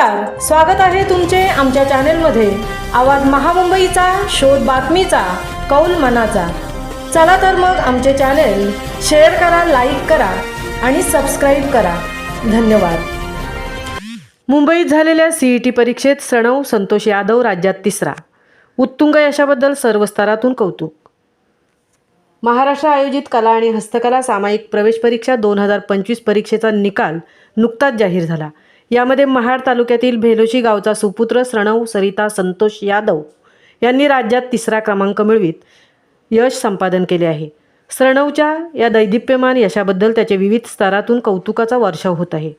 नमस्कार स्वागत आहे तुमचे आमच्या चॅनेलमध्ये. आवाज महामुंबईचा शोध बातमीचा कौल मनाचा. चला तर मग आमचे चॅनेल शेअर करा लाईक करा आणि सबस्क्राईब करा. धन्यवाद. मुंबईत झालेल्या सीईटी परीक्षेत सणव संतोष यादव राज्यात तिसरा. उत्तुंग यशाबद्दल सर्व स्तरातून कौतुक. महाराष्ट्र आयोजित कला आणि हस्तकला सामायिक प्रवेश परीक्षा दोन हजार पंचवीस परीक्षेचा निकाल नुकताच जाहीर झाला. यामध्ये महाड तालुक्यातील भेलोशी गावचा सुपुत्र श्रणव सरिता संतोष यादव यांनी राज्यात तिसरा क्रमांक मिळवीत यश संपादन केले आहे. श्रणवच्या या दैदिप्यमान यशाबद्दल त्याचे विविध स्तरातून कौतुकाचा वर्षाव होत आहे.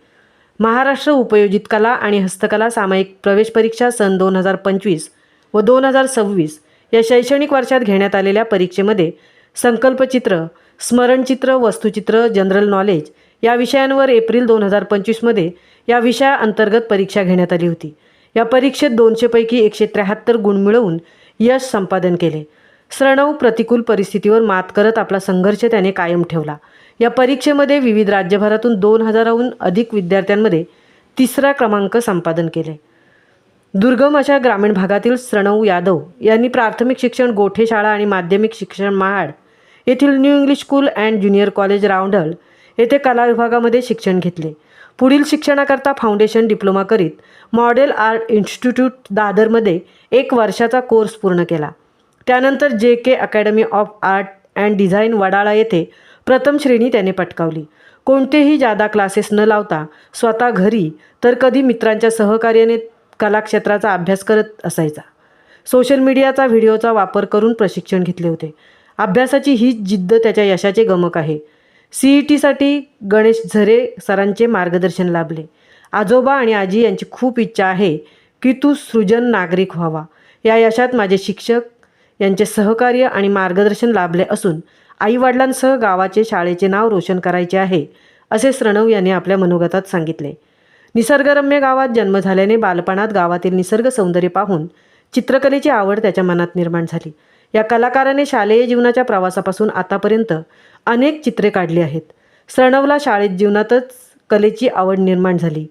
महाराष्ट्र उपयोजित कला आणि हस्तकला सामायिक प्रवेश परीक्षा सन दोन हजार पंचवीस व दोन हजार सव्वीस या शैक्षणिक वर्षात घेण्यात आलेल्या परीक्षेमध्ये संकल्पचित्र स्मरणचित्र वस्तुचित्र जनरल नॉलेज या विषयांवर एप्रिल दोन हजार पंचवीसमध्ये या विषयाअंतर्गत परीक्षा घेण्यात आली होती. या परीक्षेत दोनशेपैकी एकशे त्र्याहत्तर गुण मिळवून यश संपादन केले. स्रणव प्रतिकूल परिस्थितीवर मात करत आपला संघर्ष त्याने कायम ठेवला. या परीक्षेमध्ये विविध राज्यभरातून दोन हजाराहून अधिक विद्यार्थ्यांमध्ये तिसरा क्रमांक संपादन केले. दुर्गम अशा ग्रामीण भागातील श्रणव यादव यांनी प्राथमिक शिक्षण गोठे शाळा आणि माध्यमिक शिक्षण महाड येथील new English school and junior college Rawandal येथे कला विभागामध्ये शिक्षण घेतले. पुढील शिक्षणाकरता फाउंडेशन डिप्लोमा करीत मॉडेल आर्ट इन्स्टिट्यूट दादरमध्ये एक वर्षाचा कोर्स पूर्ण केला. त्यानंतर J K academy of art and design Wadala येथे प्रथम श्रेणी त्याने पटकावली. कोणतेही जादा क्लासेस न लावता स्वतः घरी तर कधी मित्रांच्या सहकार्याने कलाक्षेत्राचा अभ्यास करत असायचा. सोशल मीडियाचा व्हिडिओचा वापर करून प्रशिक्षण घेतले होते. अभ्यासाची हीच जिद्द त्याच्या यशाचे गमक आहे. ई टीसाठी गणेश झरे सरांचे मार्गदर्शन लाभले. आजोबा आणि आजी यांची खूप इच्छा आहे की तू सृजन नागरिक व्हावा. या यशात माझे शिक्षक यांचे सहकार्य आणि मार्गदर्शन लाभले असून आईवडिलांसह गावाचे शाळेचे नाव रोशन करायचे आहे असे श्रणव यांनी आपल्या मनोगतात सांगितले. निसर्गरम्य गावात जन्म झाल्याने बालपणात गावातील निसर्ग सौंदर्य पाहून चित्रकलेची आवड त्याच्या मनात निर्माण झाली. या कलाकाराने शालेय जीवनाच्या प्रवासापासून आतापर्यंत अनेक चित्रे काढली आहेत. सणवला शाळेत जीवनातच कलेची आवड निर्माण झाली.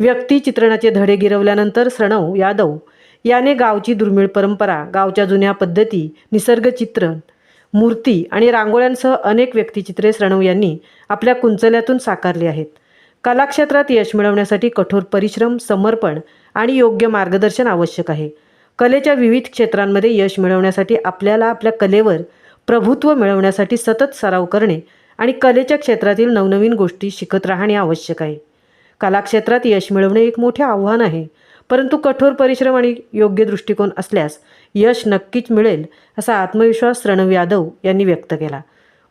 व्यक्ती चित्रणाचे धडे गिरवल्यानंतर सणव यादव याने गावची दुर्मिळ परंपरा गावच्या जुन्या पद्धती निसर्ग चित्रण मूर्ती आणि रांगोळ्यांसह अनेक व्यक्तिचित्रे सणव यांनी आपल्या कुंचल्यातून साकारली आहेत. कलाक्षेत्रात यश मिळवण्यासाठी कठोर परिश्रम समर्पण आणि योग्य मार्गदर्शन आवश्यक आहे. कलेच्या विविध क्षेत्रांमध्ये यश मिळवण्यासाठी आपल्याला आपल्या कलेवर प्रभुत्व मिळवण्यासाठी सतत सराव करणे आणि कलेच्या क्षेत्रातील नवनवीन गोष्टी शिकत राहणे आवश्यक आहे. कलाक्षेत्रात यश मिळवणे एक मोठे आव्हान आहे परंतु कठोर परिश्रम आणि योग्य दृष्टिकोन असल्यास यश नक्कीच मिळेल असा आत्मविश्वास प्रणव यादव यांनी व्यक्त केला.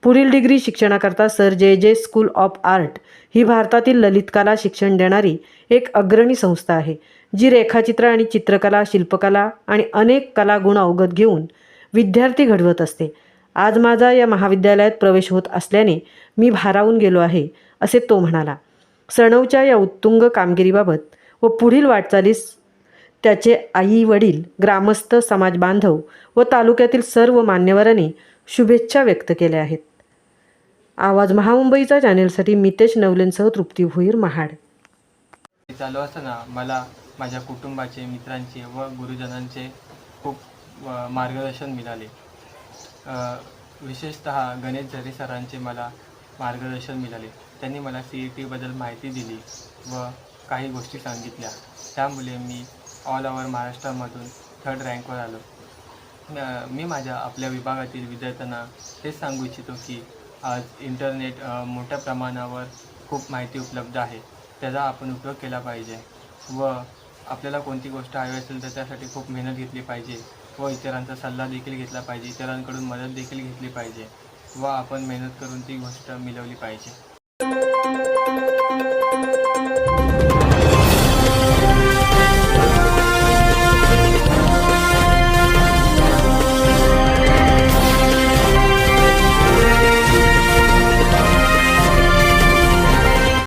पुढील डिग्री शिक्षणाकरता सर जे जे स्कूल ऑफ आर्ट ही भारतातील ललितकला शिक्षण देणारी एक अग्रणी संस्था आहे जी रेखाचित्र आणि चित्रकला शिल्पकला आणि अनेक कलागुण अवगत घेऊन विद्यार्थी घडवत असते. आज माझा या महाविद्यालयात प्रवेश होत असल्याने मी भारावून गेलो आहे असे तो म्हणाला. सणवच्या या उत्तुंग कामगिरीबाबत व पुढील वाटचालीस त्याचे आई वडील ग्रामस्थ समाज बांधव व तालुक्यातील सर्व मान्यवरांनी शुभेच्छा व्यक्त केल्या आहेत. आवाज महामुंबईचा चॅनेलसाठी मितेश नवलेंसह तृप्ती भोईर महाड. चालू असताना मला माझ्या कुटुंबाचे मित्रांचे व गुरुजनांचे खूप मार्गदर्शन मिळाले. विशेषत विशेषतः गणेश झरे सरांचे मला मार्गदर्शन मिळाले त्यांनी मला सी ई टीबद्दल माहिती दिली व काही गोष्टी सांगितल्या. त्यामुळे मी ऑल ओव्हर महाराष्ट्रामधून थर्ड रँकवर आलो. मी माझ्या आपल्या विभागातील विद्यार्थ्यांना हेच सांगू इच्छितो की आज इंटरनेट मोठ्या प्रमाणावर खूप माहिती उपलब्ध आहे. त्याचा आपण उपयोग केला पाहिजे व आपल्याला कोणती गोष्ट हवी असेल तर त्यासाठी खूप मेहनत घेतली पाहिजे व इतरांचा सल्ला देखील घेतला पाहिजे. इतरांकडून मदत देखील घेतली पाहिजे व आपण मेहनत करून ती गोष्ट मिळवली पाहिजे.